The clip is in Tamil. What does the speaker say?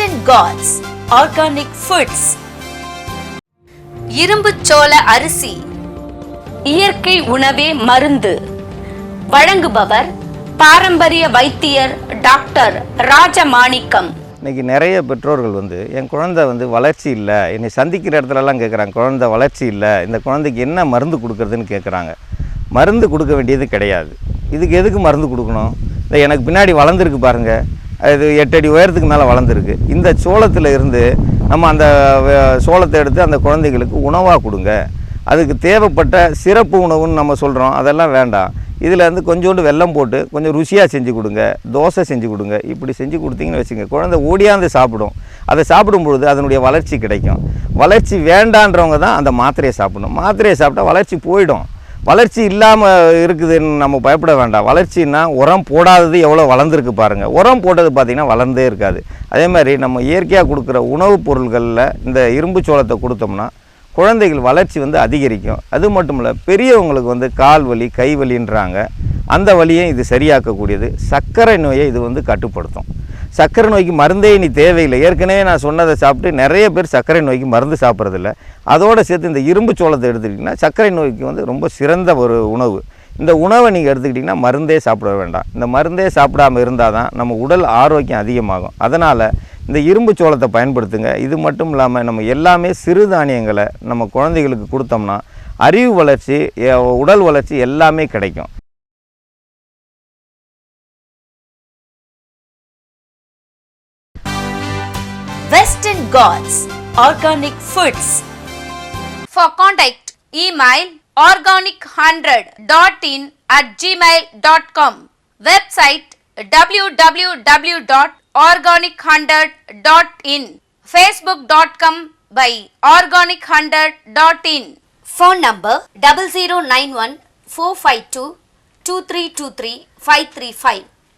காட்ஸ் ஆர்கானிக் ஃபுட்ஸ் இரும்புச்சோள அரிசி. இயற்கை உணவே மருந்து. வழங்குபவர் பாரம்பரிய வைத்தியர் டாக்டர் ராஜமாணிக்கம். இன்றைக்கி நிறைய பெற்றோர்கள் வந்து என் குழந்தை வந்து வளர்ச்சி இல்லை. என்னை சந்திக்கிற இடத்துலலாம் கேட்குறாங்க குழந்தை வளர்ச்சி இல்லை. இந்த குழந்தைக்கு என்ன மருந்து கொடுக்குறதுன்னு கேட்குறாங்க மருந்து கொடுக்க வேண்டியது கிடையாது. இதுக்கு எதுக்கு மருந்து கொடுக்கணும்? இந்த எனக்கு பின்னாடி வளர்ந்துருக்கு பாருங்கள் அது எட்டு அடி உயரத்துக்கு மேலே வளர்ந்துருக்கு. இந்த சோளத்தில் இருந்து நம்ம அந்த வ- சோளத்தை எடுத்து அந்த குழந்தைகளுக்கு உணவாக கொடுங்க. அதுக்கு தேவைப்பட்ட சிறப்பு உணவுன்னு நம்ம சொல்கிறோம் அதெல்லாம் வேண்டாம். இதில் வந்து கொஞ்சோண்டு வெல்லம் போட்டு கொஞ்சம் ருசியாக செஞ்சு கொடுங்க. தோசை செஞ்சு கொடுங்க. இப்படி செஞ்சு கொடுத்தீங்கன்னு வச்சுங்க குழந்தை ஓடியாந்து சாப்பிடும். அதை சாப்பிடும் பொழுது அதனுடைய வளர்ச்சி கிடைக்கும். வளர்ச்சி வேண்டான்றவங்க தான் அந்த மாத்திரையை சாப்பிடணும். மாத்திரையை சாப்பிட்டா வளர்ச்சி போயிடும். வளர்ச்சி இல்லாமல் இருக்குதுன்னு நம்ம பயப்பட வேண்டாம். வளர்ச்சின்னா உரம் போடாதது எவ்வளோ வளர்ந்துருக்கு பாருங்கள் உரம் போட்டது பார்த்திங்கன்னா வளர்ந்தே இருக்காது. அதே மாதிரி நம்ம இயற்கையாக கொடுக்குற உணவுப் பொருள்களில் இந்த இரும்பு சோளத்தை கொடுத்தோம்னா குழந்தைகள் வளர்ச்சி வந்து அதிகரிக்கும். அது மட்டும் இல்லை பெரியவங்களுக்கு வந்து கால் வலி கை வலின்றாங்க. அந்த வலியை இது சரியாக்கக்கூடியது. சர்க்கரை நோயை இது வந்து கட்டுப்படுத்தும். சர்க்கரை நோய்க்கு மருந்தே இனி தேவையில்லை. ஏற்கனவே நான் சொன்னதை சாப்பிட்டு நிறைய பேர் சர்க்கரை நோய்க்கு மருந்து சாப்பிட்றதில்ல. அதோடு சேர்த்து இந்த இரும்பு சோளத்தை எடுத்துக்கிட்டிங்கன்னா சர்க்கரை நோய்க்கு வந்து ரொம்ப சிறந்த ஒரு உணவு. இந்த உணவை நீங்கள் எடுத்துக்கிட்டிங்கன்னா மருந்தே சாப்பிட வேண்டாம். இந்த மருந்தே சாப்பிடாம இருந்தால் தான் நம்ம உடல் ஆரோக்கியம் அதிகமாகும். அதனால் இந்த இரும்பு சோளத்தை பயன்படுத்துங்க. இது மட்டும் இல்லாமல் நம்ம எல்லாமே சிறுதானியங்களை நம்ம குழந்தைகளுக்கு கொடுத்தோம்னா அறிவு வளர்ச்சி உடல் வளர்ச்சி எல்லாமே கிடைக்கும். Gods Organic Foods. For contact, email organic100.in at gmail.com. Website www.organic100.in. Facebook.com by organic100.in. Phone number 0091 452 2323 535.